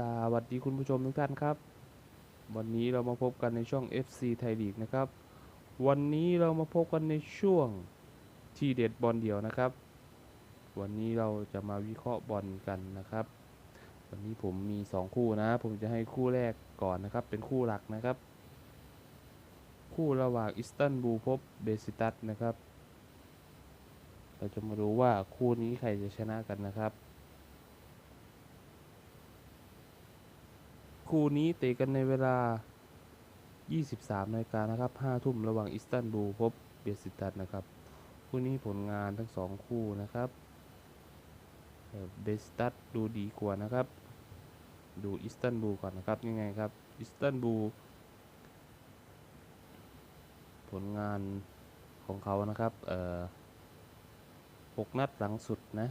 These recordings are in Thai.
สวัสดีคุณผู้ชมทุกท่านครับ วันนี้เรามาพบกันในช่อง FC ไทยลีกนะครับ วันนี้เรามาพบกันในช่วงที่เด็ดบอลเดี่ยวนะครับ วันนี้เราจะมาวิเคราะห์บอลกันนะครับ วันนี้ผมมี 2 คู่นะ ผมจะให้คู่แรกก่อนนะครับ เป็นคู่หลักนะครับ คู่ระหว่างอิสตันบูลพบเบซิตัสนะครับ เราจะมาดูว่าคู่นี้ใครจะชนะกันนะครับ คู่นี้เตะกันในเวลา 23นาฬิกานะครับ5ทุ่มระหว่างอิสตันบูลพบเบสิตัสนะครับ คู่นี้ผลงานทั้ง2คู่นะครับเบสิตัสดูดีกว่านะครับ ดูอิสตันบูลก่อนนะครับยังไงครับอิสตันบูลผลงานของเขานะครับเอ่อ6นัดหลังสุดนะ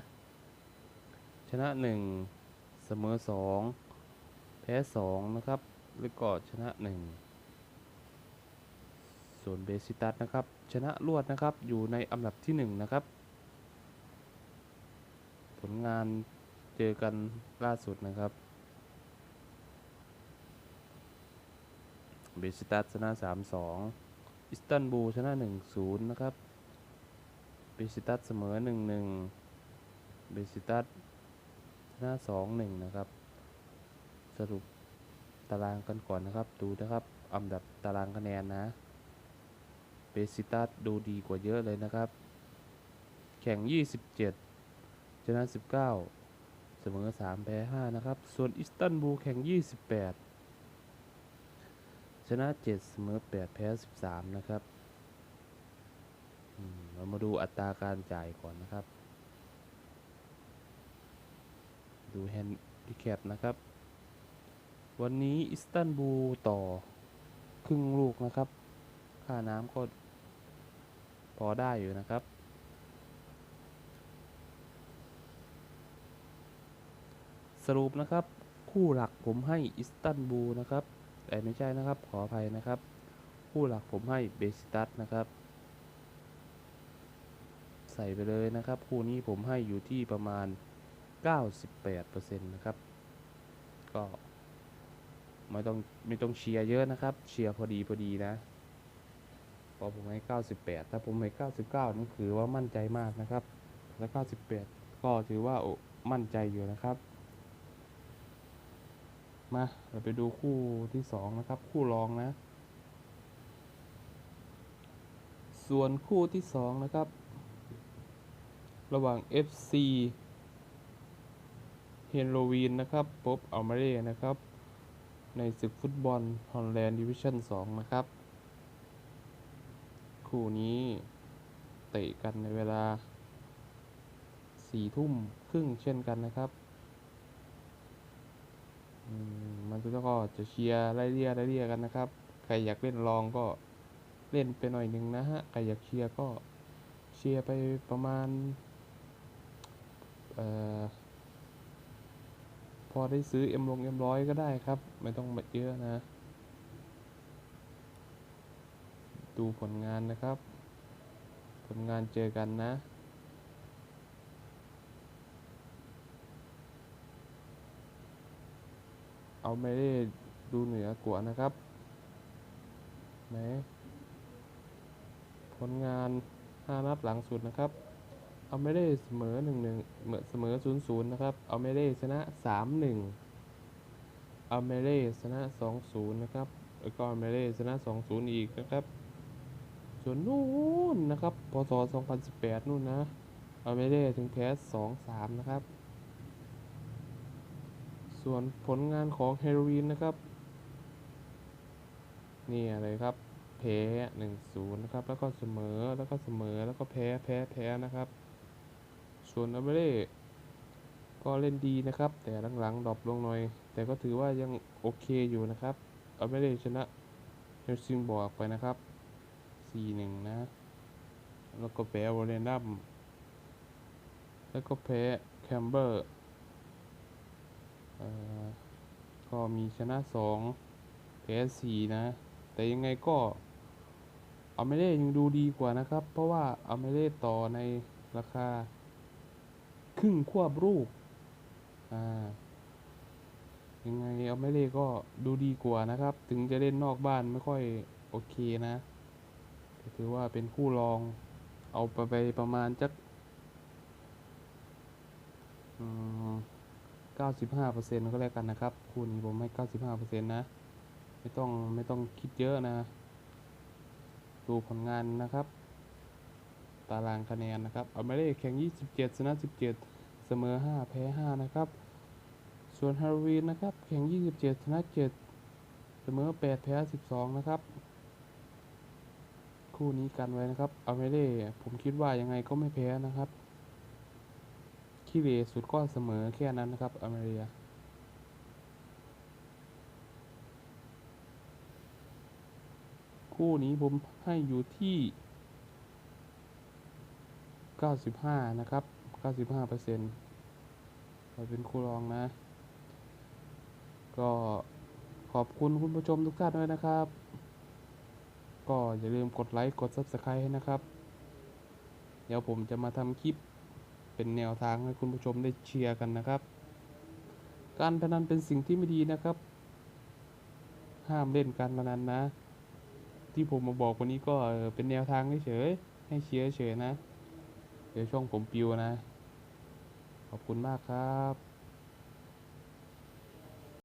ชนะ 1 เสมอ 2 แพ้2นะครับแล้วก็ชนะ1ส่วนเบซิตัสนะครับ ชนะรวดนะครับอยู่ในอันดับที่1นะครับ ผลงานเจอกันล่าสุดนะครับเบซิตัสชนะ 3-2 อิสตันบูลชนะ 1-0 นะครับ เบซิตัสเสมอ 1-1 เบซิตัสชนะ 2-1 นะครับ สรุปตารางกันก่อนนะครับ ดูนะครับอันดับตารางคะแนนนะเบซิตัสดูดีกว่าเยอะเลยนะครับ แข่ง 27 ชนะ 19 เสมอ 3 แพ้ 5 นะครับ ส่วนอิสตันบูลแข่ง 28 ชนะ 7 เสมอ 8 แพ้ 13 นะครับเรามาดูอัตราการจ่ายก่อนนะครับ ดูแฮนดิแคปนะครับ วันนี้อิสตันบูลต่อครึ่งลูกนะครับ ค่าน้ำก็พอได้อยู่นะครับ สรุปนะครับ คู่หลักผมให้อิสตันบูลนะครับ แต่ไม่ใช่นะครับ ขออภัยนะครับ คู่หลักผมให้เบซิตัสนะครับ ใส่ไปเลยนะครับ คู่นี้ผมให้อยู่ที่ประมาณ 98%นะครับ ก็ ไม่ต้องไม่ต้องเชียร์เยอะนะครับ เชียร์พอดีพอดีนะพอผมให้ 98 ถ้าผมให้ 99นี่คือว่ามั่นใจมากนะครับ แล้ว 98 ก็ถือว่ามั่นใจอยู่นะครับ มา เราไปดูคู่ที่ 2 นะครับ คู่รองนะ ส่วนคู่ที่ 2 นะครับ ระหว่าง FC เฮโรวีนนะครับพบอัลมาเร่นะครับ ในศึกฟุตบอลฮอลแลนด์ดิวิชั่น 2 นะครับ คู่นี้เตะกันในเวลา 4 ทุ่มครึ่งเช่นกันนะครับ มันก็จะเชียร์ไล่เลี่ยไล่เลี่ยกันนะครับ ใครอยากเล่นรองก็เล่นไปหน่อยหนึ่งนะฮะ ใครอยากเชียร์ก็เชียร์ไปประมาณ เอ่อ อได้ซื้อเอ็มลงเอ็มร้อยก็ได้ครับ ไม่ต้องมาเยอะนะ ดูผลงานนะครับ ผลงานเจอกันนะเอาไม่ได้ดูเหนือกว่านะครับไหนผลงาน 5 นัดหลังสุดนะครับ เอาไม่ได้เสมอหนึ่งหนึ่งเสมอศูนย์ศูนย์นะครับ เอาไม่ได้ชนะสามหนึ่งเอาไม่ได้ชนะสองศูนย์นะครับแล้วก็ไม่ได้ชนะสองศูนย์อีกนะครับ ส่วนนู่นนะครับ พศสองพันสิบแปดนู่นนะ เอาไม่ได้ถึงแพ้สองสามนะครับ ส่วนผลงานของเฮโรวีนนะครับนี่อะไรครับแพ้หนึ่งศูนย์นะครับ แล้วก็เสมอ แล้วก็เสมอ แล้วก็แพ้ แพ้ แพ้นะครับ ส่วนอาเบเล่ก็เล่นดีนะครับ แต่หลังๆดรอปลงหน่อย แต่ก็ถือว่ายังโอเคอยู่นะครับอาเบเล่ชนะเฮลซิงบอร์กไปนะครับ 4-1 นะ แล้วก็แพ้วอลเลนัมแล้วก็แพ้แคมเบอร์ก็มีชนะ2แพ้4นะ แต่ยังไงก็อาไม่ได้ยังดูดีกว่านะครับ เพราะว่าอาไม่ได้ต่อในราคา ครึ่งควบรูป อ่า ยังไงเอาไม่เล่ก็ดูดีกว่านะครับ ถึงจะเล่นนอกบ้านไม่ค่อยโอเคนะถือว่าเป็นคู่รอง เอาไปไปประมาณจักเก้าสิบห้าเปอร์เซ็นต์ก็แล้วกันนะครับ คู่นี้ผมให้เก้าสิบห้าเปอร์เซ็นต์นะ ไม่ต้องไม่ต้องคิดเยอะนะ ดูผลงานนะครับ ตารางคะแนนนะครับอาไม่ได้แข่ง 27 ชนะ 17 เสมอ 5 แพ้ 5 นะครับ ส่วนฮาโลวีนนะครับ แข่ง 27 ชนะ 7 เสมอ 8 แพ้ 12 นะครับ คู่นี้กันไว้นะครับอาไม่ได้ผมคิดว่ายังไงก็ไม่แพ้นะครับขี้เหร่สุดก็เสมอแค่นั้นนะครับอเมริกาคู่นี้ผมให้อยู่ที่ 95 นะครับ 95เปอร์เซ็นต์เป็นคู่รองนะ ก็ขอบคุณคุณผู้ชมทุกท่านด้วยนะครับ ก็อย่าลืมกดไลค์ กด Subscribe ให้นะครับ เดี๋ยวผมจะมาทำคลิปเป็นแนวทางให้คุณผู้ชมได้เชียร์กันนะครับ การพนันเป็นสิ่งที่ไม่ดีนะครับ ห้ามเล่นการพนันนะ ที่ผมมาบอกวันนี้ก็เป็นแนวทางเฉยให้เชียร์เฉยนะ เดี๋ยวช่องผมปิวนะ ขอบคุณมากครับ